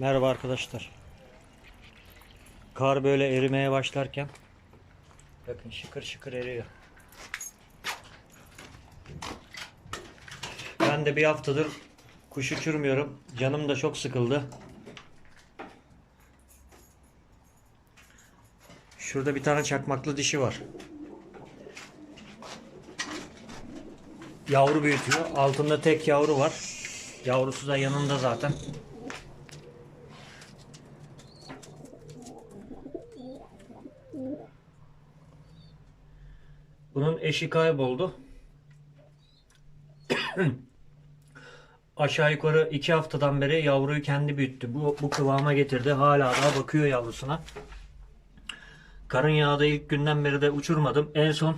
Merhaba arkadaşlar. Kar böyle erimeye başlarken bakın şıkır şıkır eriyor. Ben de bir haftadır kuş uçurmuyorum. Canım da çok sıkıldı. Şurada bir tane çakmaklı dişi var. Yavru büyütüyor. Altında tek yavru var. Yavrusu da yanında zaten. Bunun eşi kayboldu. Aşağı yukarı iki haftadan beri yavruyu kendi büyüttü. Bu, bu kıvama getirdi. Hala daha bakıyor yavrusuna. Karın yağda ilk günden beri de uçurmadım. En son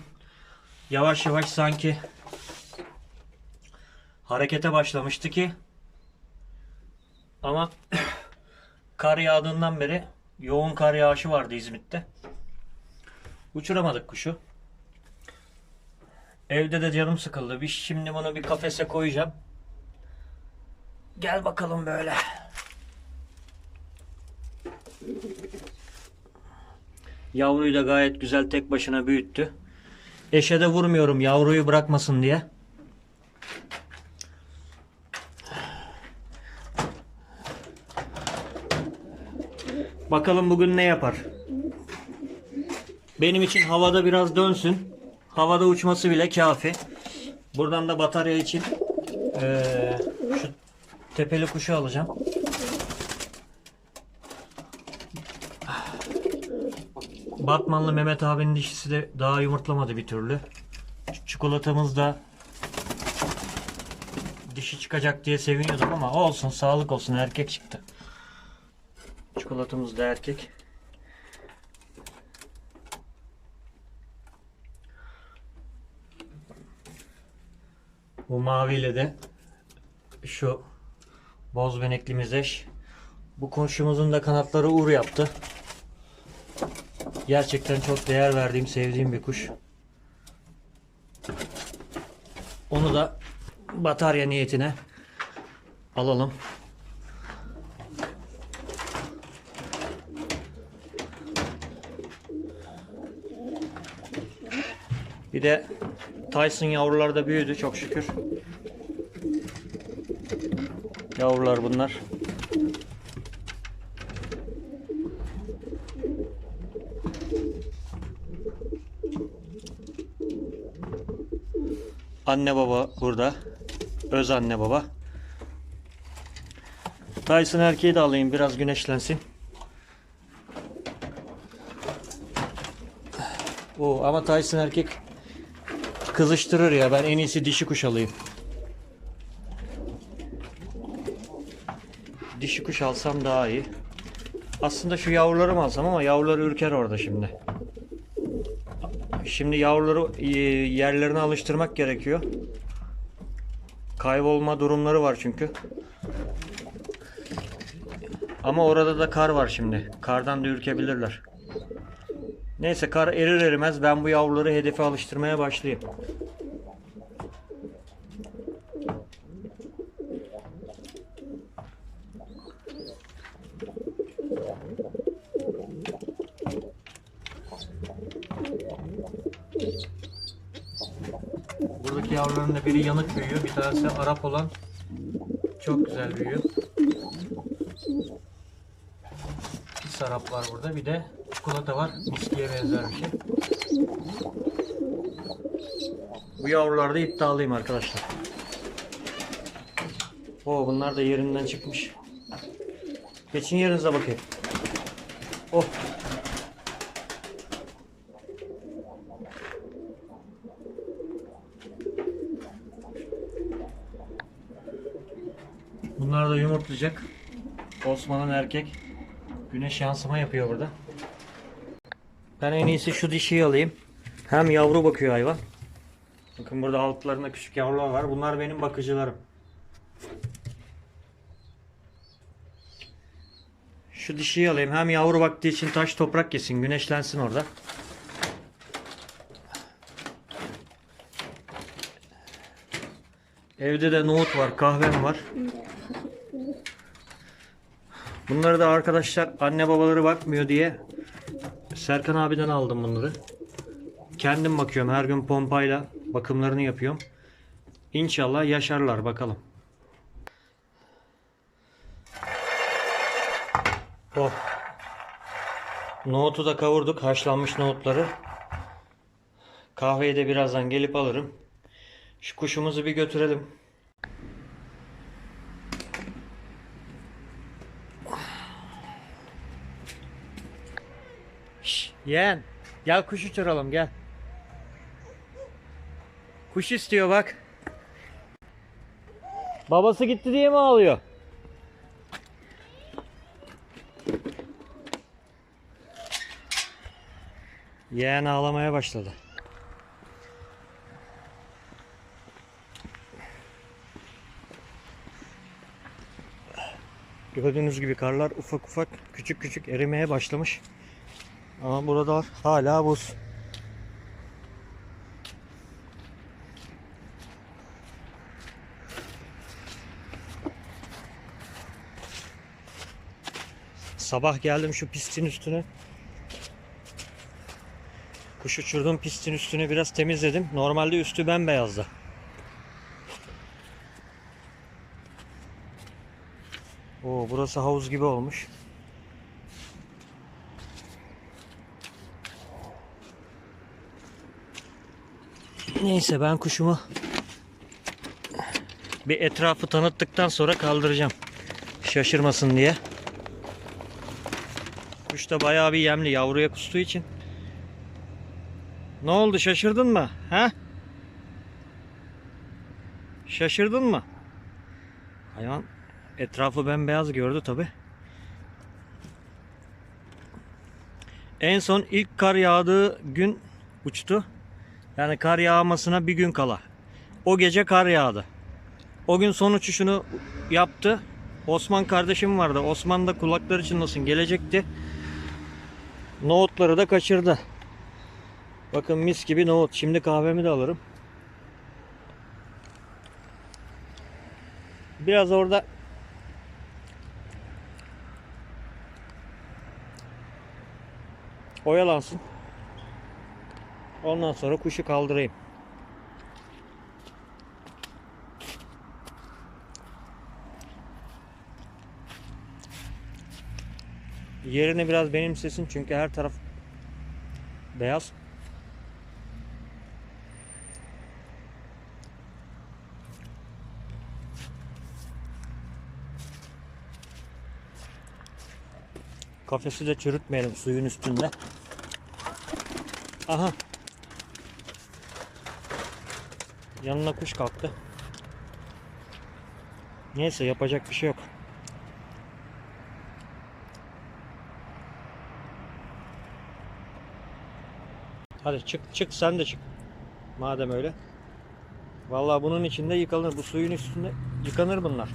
yavaş yavaş sanki harekete başlamıştı ki ama kar yağdığından beri yoğun kar yağışı vardı İzmit'te. Uçuramadık kuşu. Evde de canım sıkıldı. Bir şimdi bunu bir kafese koyacağım. Gel bakalım böyle. Yavruyu da gayet güzel tek başına büyüttü. Eşe de vurmuyorum yavruyu bırakmasın diye. Bakalım bugün ne yapar. Benim için havada biraz dönsün. Havada uçması bile kafi. Buradan da batarya için eee, şu tepeli kuşu alacağım. Batmanlı Mehmet abinin dişisi de daha yumurtlamadı bir türlü. Çikolatamız da dişi çıkacak diye seviniyordum ama olsun sağlık olsun erkek çıktı. Çikolatamız da erkek. Bu maviyle de şu boz beneklimiz eş. Bu komşumuzun da kanatları uğur yaptı. Gerçekten çok değer verdiğim, sevdiğim bir kuş. Onu da batarya niyetine alalım. Bir de Tyson yavrular da büyüdü çok şükür. Yavrular bunlar. Anne baba burada. Öz anne baba. Tyson erkeği de alayım biraz güneşlensin. Oo, ama Tyson erkek kızıştırır ya. Ben en iyisi dişi kuş alayım. Dişi kuş alsam daha iyi. Aslında şu yavruları alsam ama yavruları ürker orada şimdi. Şimdi yavruları e, yerlerine alıştırmak gerekiyor. Kaybolma durumları var çünkü. Ama orada da kar var şimdi. Kardan da ürkebilirler. Neyse kar erir erimez ben bu yavruları hedefe alıştırmaya başlayayım. Buradaki yavruların da biri yanık büyüyor. Bir tanesi Arap olan çok güzel büyüyor. Bir sarap var burada. Bir de çikolata var. Miskiye benzer bir şey. Bu yavrularda iddialıyım arkadaşlar. Oo bunlar da yerinden çıkmış. Geçin yerinize bakayım. Oh. Bunlar da yumurtlayacak. Osman'ın erkek. Güneş yansıma yapıyor burada. Ben en iyisi şu dişiyi alayım. Hem yavru bakıyor hayvan. Bakın burada altlarında küçük yavrular var. Bunlar benim bakıcılarım. Şu dişiyi alayım. Hem yavru baktığı için taş toprak yesin. Güneşlensin orada. Evde de nohut var, kahvem var. Bunları da arkadaşlar anne babaları bakmıyor diye Serkan abiden aldım bunları. Kendim bakıyorum. Her gün pompayla bakımlarını yapıyorum. İnşallah yaşarlar bakalım. Oh. Nohutu da kavurduk. Haşlanmış nohutları. Kahveyi de birazdan gelip alırım. Şu kuşumuzu bir götürelim. Yeğen. Gel kuş uçuralım gel. Kuş istiyor bak. Babası gitti diye mi ağlıyor? Yeğen ağlamaya başladı. Gördüğünüz gibi karlar ufak ufak küçük küçük erimeye başlamış. Ama burada hala buz. Sabah geldim şu pistin üstüne. Kuş uçurdum pistin üstünü biraz temizledim. Normalde üstü bembeyazdı. Oo burası havuz gibi olmuş. Neyse ben kuşumu bir etrafı tanıttıktan sonra kaldıracağım. Şaşırmasın diye. Kuş da bayağı bir yemli yavruya kustuğu için. Ne oldu şaşırdın mı? Ha? Şaşırdın mı? Hayvan etrafı bembeyaz gördü tabi. En son ilk kar yağdığı gün uçtu. Yani kar yağmasına bir gün kala. O gece kar yağdı. O gün son uçuşunu yaptı. Osman kardeşim vardı. Osman da kulakları çınlasın gelecekti. Nohutları da kaçırdı. Bakın mis gibi nohut. Şimdi kahvemi de alırım. Biraz orada oyalansın. Ondan sonra kuşu kaldırayım. Yerini biraz benimsesin çünkü her taraf beyaz. Kafesi de çürütmeyelim suyun üstünde. Aha. Yanına kuş kalktı. Neyse yapacak bir şey yok. Hadi çık çık sen de çık. Madem öyle. Vallahi bunun içinde yıkanır. Bu suyun üstünde yıkanır bunlar.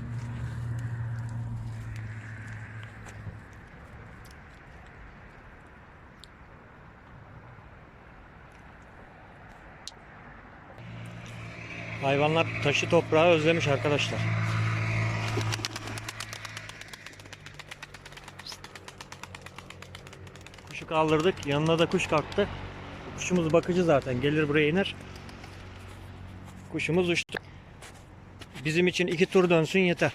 Hayvanlar taşı toprağı özlemiş arkadaşlar. Kuşu kaldırdık. Yanına da kuş kalktı. Kuşumuz bakıcı zaten. Gelir buraya iner. Kuşumuz uçtu. Bizim için iki tur dönsün yeter.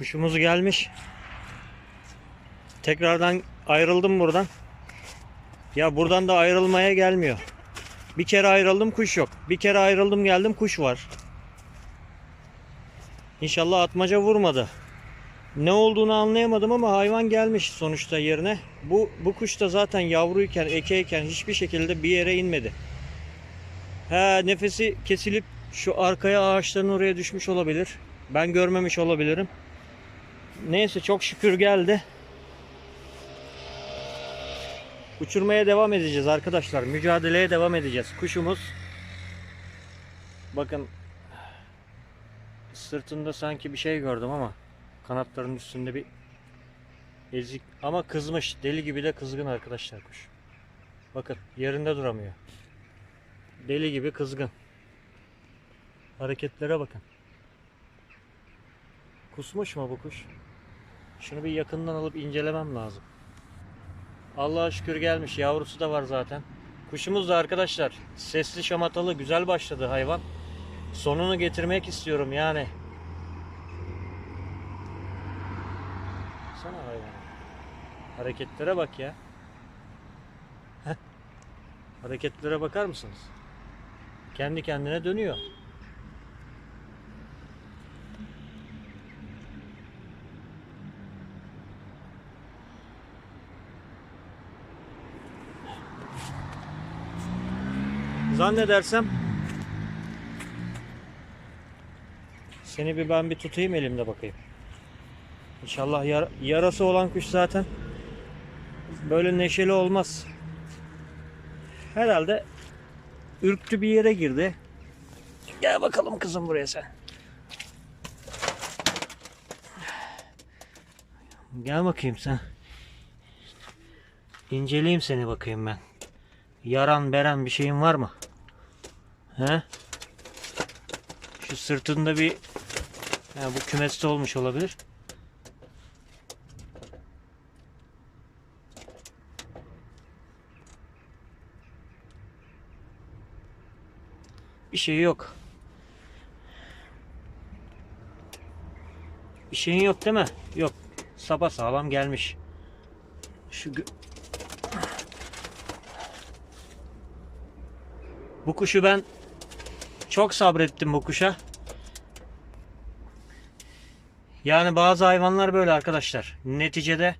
Kuşumuz gelmiş. Tekrardan ayrıldım buradan. Ya buradan da ayrılmaya gelmiyor. Bir kere ayrıldım kuş yok. Bir kere ayrıldım geldim kuş var. İnşallah atmaca vurmadı. Ne olduğunu anlayamadım ama hayvan gelmiş sonuçta yerine. Bu bu kuş da zaten yavruyken, ekeyken hiçbir şekilde bir yere inmedi. He nefesi kesilip şu arkaya ağaçların oraya düşmüş olabilir. Ben görmemiş olabilirim. Neyse çok şükür geldi. Uçurmaya devam edeceğiz arkadaşlar. Mücadeleye devam edeceğiz. Kuşumuz bakın sırtında sanki bir şey gördüm ama kanatlarının üstünde bir Ezik ama kızmış. Deli gibi de kızgın arkadaşlar kuş. Bakın yerinde duramıyor. Deli gibi kızgın. Hareketlere bakın. Kusmuş mu bu kuş? Şunu bir yakından alıp incelemem lazım. Allah'a şükür gelmiş. Yavrusu da var zaten. Kuşumuz da arkadaşlar sesli şamatalı güzel başladı hayvan. Sonunu getirmek istiyorum yani. Sana hayvan. Hareketlere bak ya. Hareketlere bakar mısınız? Kendi kendine dönüyor. Zannedersem seni bir ben bir tutayım elimde bakayım. İnşallah yar- yarası olan kuş zaten böyle neşeli olmaz. Herhalde ürktü bir yere girdi. Gel bakalım kızım buraya sen. Gel bakayım sen. İnceleyeyim seni bakayım ben. Yaran beren bir şeyin var mı? He? Şu sırtında bir ha, bu kümeste olmuş olabilir. Bir şey yok. Bir şeyin yok değil mi? Yok. Sapa sağlam gelmiş. Şu Bu kuşu ben çok sabrettim bu kuşa. Yani bazı hayvanlar böyle arkadaşlar. Neticede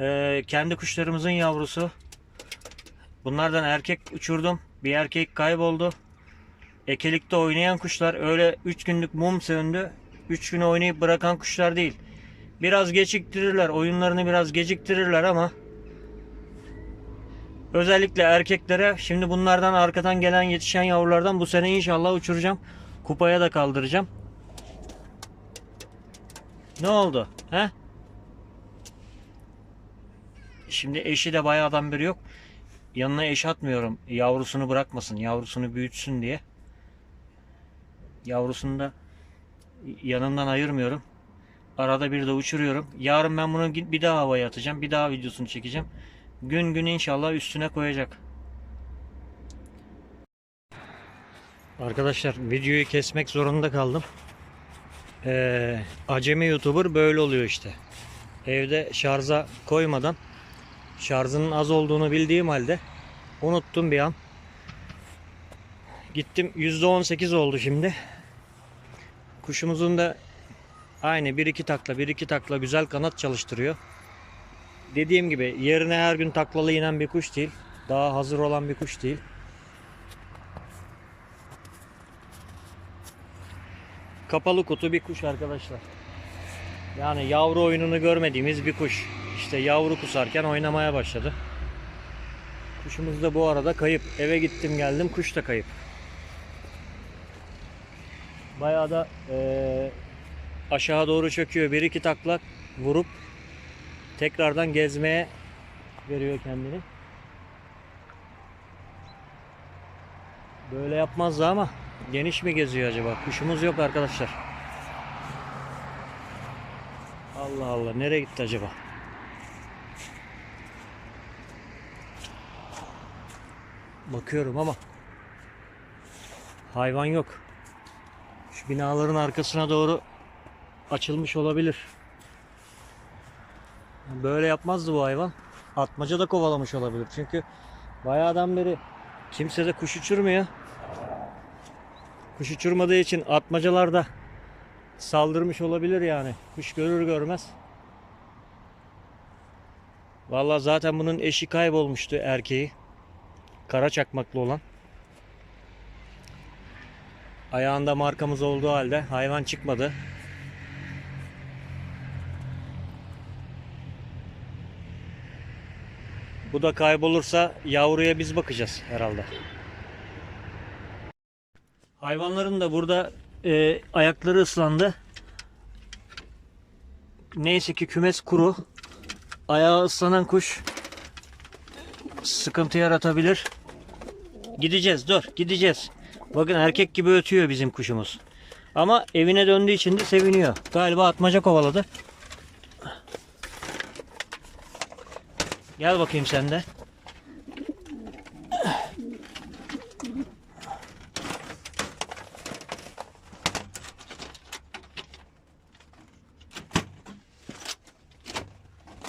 e, kendi kuşlarımızın yavrusu. Bunlardan erkek uçurdum. Bir erkek kayboldu. Ekelikte oynayan kuşlar öyle 3 günlük mum söndü. 3 gün oynayıp bırakan kuşlar değil. Biraz geciktirirler. Oyunlarını biraz geciktirirler ama Özellikle erkeklere şimdi bunlardan arkadan gelen yetişen yavrulardan bu sene inşallah uçuracağım. Kupaya da kaldıracağım. Ne oldu? He? Şimdi eşi de bayağıdan beri yok. Yanına eş atmıyorum. Yavrusunu bırakmasın. Yavrusunu büyütsün diye. Yavrusunu da yanından ayırmıyorum. Arada bir de uçuruyorum. Yarın ben bunu bir daha havaya atacağım. Bir daha videosunu çekeceğim. Gün gün inşallah üstüne koyacak. Arkadaşlar videoyu kesmek zorunda kaldım. Ee, acemi YouTuber böyle oluyor işte. Evde şarja koymadan şarjının az olduğunu bildiğim halde unuttum bir an. Gittim %18 oldu şimdi. Kuşumuzun da aynı 1-2 takla 1-2 takla güzel kanat çalıştırıyor. Dediğim gibi yerine her gün taklalı inen bir kuş değil. Daha hazır olan bir kuş değil. Kapalı kutu bir kuş arkadaşlar. Yani yavru oyununu görmediğimiz bir kuş. İşte yavru kusarken oynamaya başladı. Kuşumuz da bu arada kayıp. Eve gittim geldim kuş da kayıp. Bayağı da eee, aşağı doğru çöküyor. Bir iki takla vurup tekrardan gezmeye veriyor kendini. Böyle yapmazdı ama geniş mi geziyor acaba? Kuşumuz yok arkadaşlar. Allah Allah nereye gitti acaba? Bakıyorum ama hayvan yok. Şu binaların arkasına doğru açılmış olabilir. Böyle yapmazdı bu hayvan. Atmaca da kovalamış olabilir. Çünkü bayağıdan beri kimse de kuş uçurmuyor. Kuş uçurmadığı için atmacalar da saldırmış olabilir yani. Kuş görür görmez. Vallahi zaten bunun eşi kaybolmuştu erkeği. Kara çakmaklı olan. Ayağında markamız olduğu halde hayvan çıkmadı. Bu da kaybolursa yavruya biz bakacağız herhalde. Hayvanların da burada e, ayakları ıslandı. Neyse ki kümes kuru. ayağı ıslanan kuş sıkıntı yaratabilir. Gideceğiz dur gideceğiz. Bakın erkek gibi ötüyor bizim kuşumuz. Ama evine döndüğü için de seviniyor. Galiba atmaca kovaladı. Gel bakayım sen de.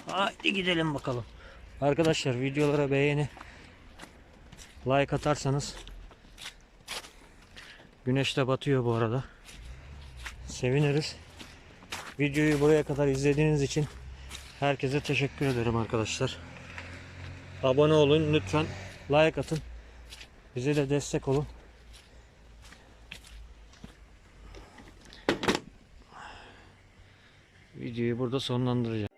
Haydi gidelim bakalım. Arkadaşlar videolara beğeni like atarsanız Güneş de batıyor bu arada. Seviniriz. Videoyu buraya kadar izlediğiniz için herkese teşekkür ederim arkadaşlar. Abone olun lütfen. Like atın. Bize de destek olun. Videoyu burada sonlandıracağım.